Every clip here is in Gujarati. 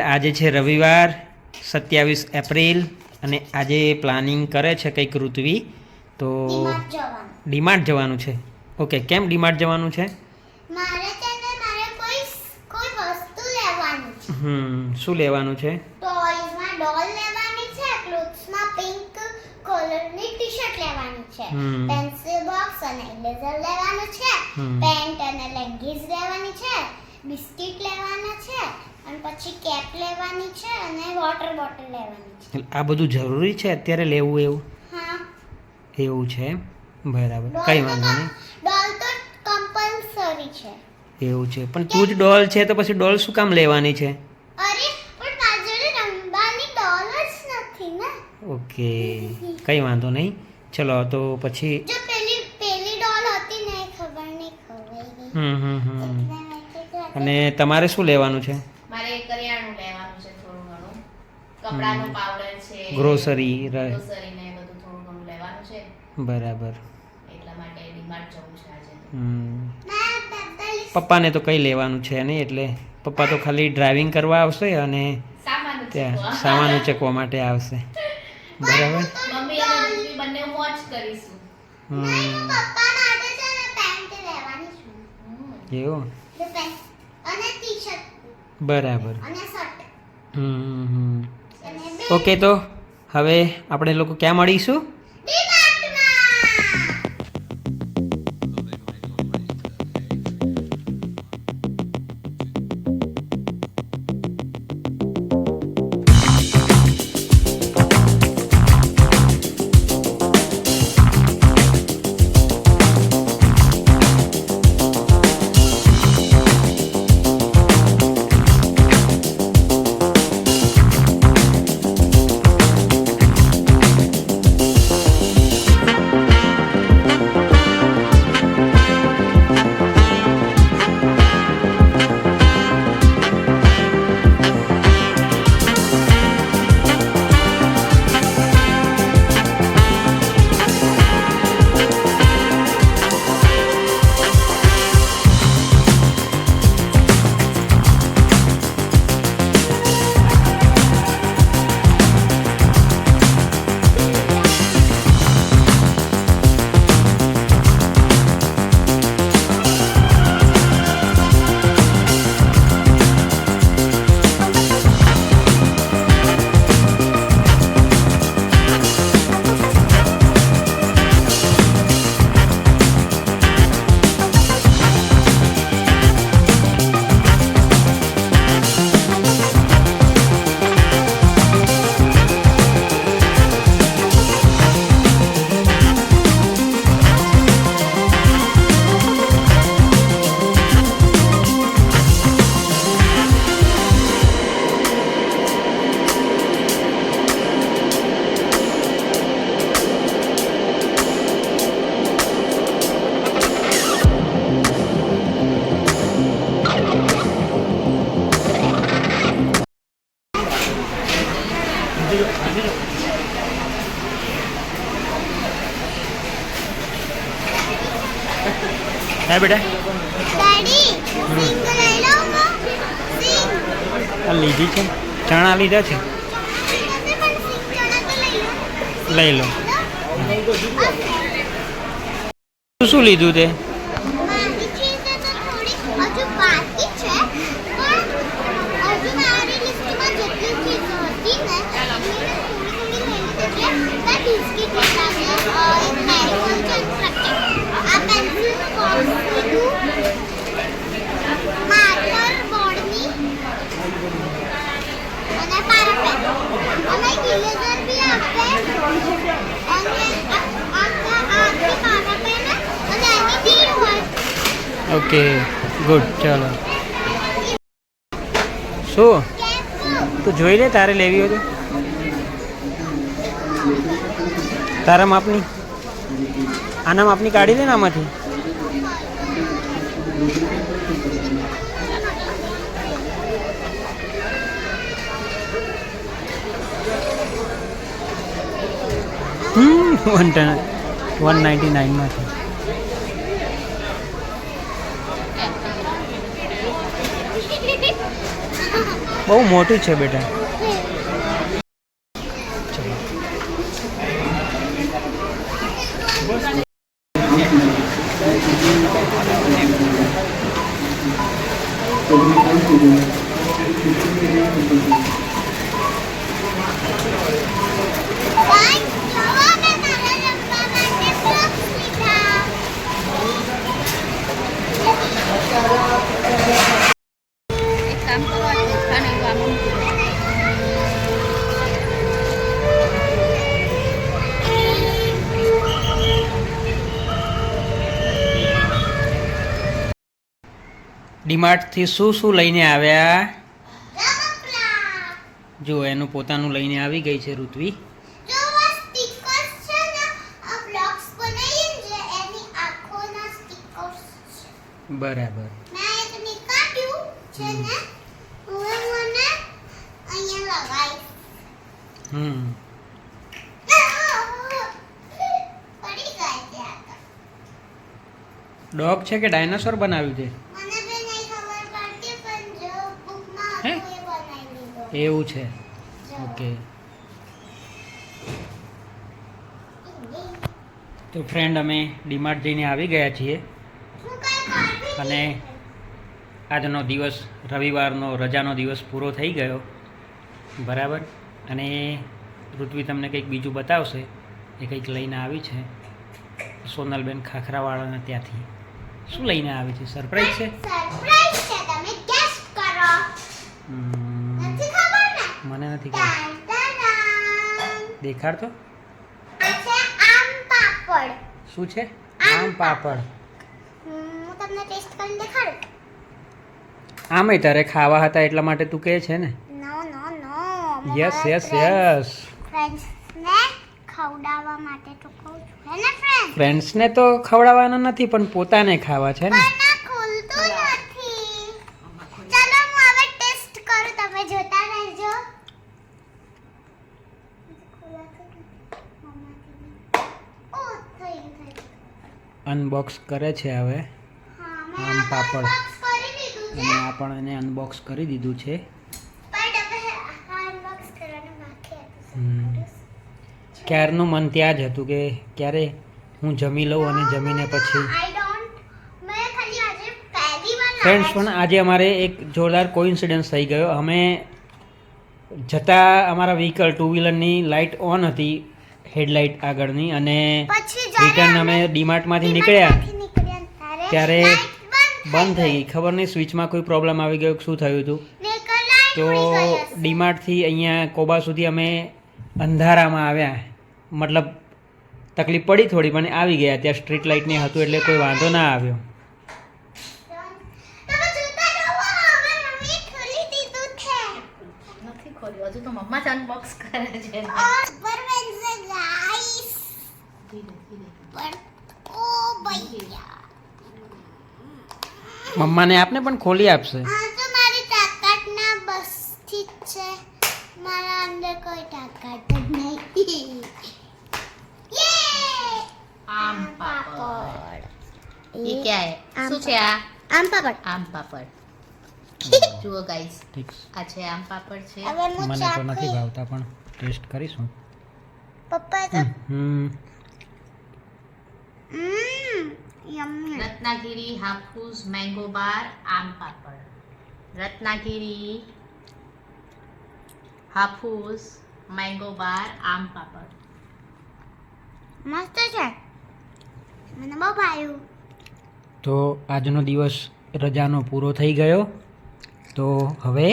આજે છે રવિવાર સત્યાવીસ એપ્રિલ અને આજે પ્લાનિંગ કરે છે કંઈક ઋત્વી તો ડીમાર્ટ જવાનું. છે. ઓકે કેમ ડીમાર્ટ જવાનું છે? હમ શું લેવાનું છે. પેન્સિલ બોક્સ અને ઇરેઝર લેવાનું છે. પેન્ટ અને લેગીઝ લેવાની છે. બિસ્કિટ લેવાના છે. અને પછી કેપ લેવાની છે અને વોટર બોટલ લેવાની છે. આ બધું જરૂરી છે અત્યારે લેવું એવું? હા. એવું છે? બરાબર. કઈ વાંધો નહીં. ડોલ તો કમ્પલસરી છે. એવું છે. પણ તું જ ડોલ છે તો પછી ડોલ શું કામ લેવાની છે? અરે પણ મારી રમવાની ડોલ જ નથી ને. ઓકે. કંઈ વાંધો નહીં. ચલો તો પછી જો પેલી પેલી ડોલ હતી ને ખબર નહીં ખવાઈ ગઈ. હમ હમ હમ. અને તમારે શું લેવાનું છે મારે કરિયાણું લેવાનું છે થોડું ઘણું કપડાનો પાવડર છે ગ્રોસરી ગ્રોસરી ને બધું થોડું ઘણું લેવાનું છે. બરાબર. એટલા માટે ડીમાર્ટ જવું છે આજે. હમ. મેં બેતાલીસ પપ્પાને તો કંઈ લેવાનું છે નહીં એટલે પપ્પા તો ખાલી ડ્રાઇવિંગ કરવા આવશે અને ત્યાં સામાન ઉચકવા માટે આવશે. બરાબર? મમ્મી અને બંને મોજ કરીશું. હમ. પપ્પા માટે છે ને પેન્ટ લેવાની છું. એવું? અને બરાબર. અને શર્ટ હમ હમ. ઓકે તો હવે આપણે લોકો ક્યાં મળીશું? હા બેટા આ લીધી છે ચણા લીધા છે લઈ લો શું શું લીધું તે મારી ચીઝ તો થોડી હજુ બાકી છે પણ હજુ મારી લિસ્ટમાં જેટલી ચીઝો હતી ને એની મેં થોડી થોડી લઈ લીધી છે મેં બિસ્કિટ લીધા છે અ, એક મેરીગોલ્ડ છે ઇન્સ્ટ્રક્ટેડ આ પેન્સિલનું બોક્સ લીધું માર્કર બોર્ડની અને પારા પેન અને ઇરેઝર બી આપે અને આ આ આ આખી પારા પેન અને એની બી હોય ઓકે ગુડ ચલો શું તું જોઈ લે તારે લેવી હોય તારા માપની? આના માપની કાઢી દે ને આમાંથી? વન ટન વન નાઇન્ટી નાઇનમાંથી Thank you. બહુ મોટું છે બેટા ગાઈસ ડીમાર્ટથી શું શું લઈને આવ્યા? જો એનું પોતાનું લઈને આવી ગઈ છે ઋત્વી. બરાબર. હમ. ડોગ છે કે ડાયનાસોર બનાવ્યું છે? એવું છે. ઓકે તો ફ્રેન્ડ અમે ડીમાર્ટ જઈને આવી ગયા છીએ. અને આજનો દિવસ રવિવારનો રજાનો દિવસ પૂરો થઈ ગયો. બરાબર? અને ઋત્વી તમને કંઈક બીજું બતાવશે. એ કંઈક લઈને આવી છે. સોનલબેન ખાખરાવાળાના ત્યાંથી. શું લઈને આવી છે? સરપ્રાઈઝ છે? સરપ્રાઈઝ છે. તમે ગેસ કરો. નથી દેખાડ તો આમ પાપડ. શું છે? આમ પાપડ. હું તમને ટેસ્ટ કરીને દેખાડું. આમે તારે ખાવા હતા એટલા માટે તું કહે છે ને? No no no yes yes yes friends ને ખવડાવવા માટે તો કહું છું હે ને ફ્રેન્ડ ફ્રેન્ડ્સને તો ખવડાવવાના નથી પણ પોતાને ખાવા છે ને પણ આ ખુલતું નથી ચાલો હું હવે ટેસ્ટ કરું તમે જોતા રહેજો ઓ થઈ ગયું, થઈ ગયું. અનબોક્સ કરે છે હવે. આમ પાપડ. અને આ પણ એને અનબોક્સ કરી દીધું છે. ક્યારનું મન ત્યાં જ હતું કે ક્યારે હું જમી લઉં અને જમીને પછી ફ્રેન્ડ્સ પણ આજે અમારે એક જોરદાર કોઇન્સિડન્સ થઈ ગયો. અમે જતા અમારા વ્હીકલ ટુ વ્હીલરની લાઇટ ઓન હતી હેડલાઇટ આગળની અને પછી રિટર્ન અમે ડીમાર્ટમાંથી નીકળ્યા. ત્યારે બંધ થઈ ગઈ. ખબર નહીં સ્વિચમાં કોઈ પ્રોબ્લેમ આવી ગયો શું થયું હતું? તો. ડીમાર્ટથી અહીંયા કોબા સુધી અમે અંધારામાં આવ્યા. મતલબ તકલીફ પડી થોડી પણ આવી ગયા. ત્યાં સ્ટ્રીટ લાઇટ ને હતું એટલે કોઈ વાંધો ના આવ્યો. તમે જોતા રહો હવે મમ્મીએ ખોલી દીધું છે. નથી ખોલ્યું. હજુ તો મમ્મા જ અનબોક્સ કરે છે. મમ્માને આપને પણ ખોલી આપશે. મારા અંદર કોઈ આમ પાપડ. એ ક્યાં શું છે આ? આમ પાપડ. આમ પાપડ. જુઓ ગાઈસ આ છે આમ પાપડ છે. પપ્પા રત્નાગીરી હાફૂસ મેંગો બાર આમ પાપડ રત્નાગીરી હાફૂસ મેંગો બાર આમ પાપડ મસ્ત છે મને બહુ ભાવ્યું તો આજનો દિવસ રજાનો પૂરો થઈ ગયો. તો હવે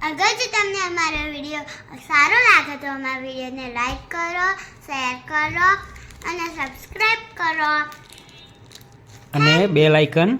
અગર જો તમને અમારો વીડિયો સારો લાગે તો અમારા વિડીયોને લાઈક કરો શેર કરો અને સબસ્ક્રાઇબ કરો. અને બેલ આઇકન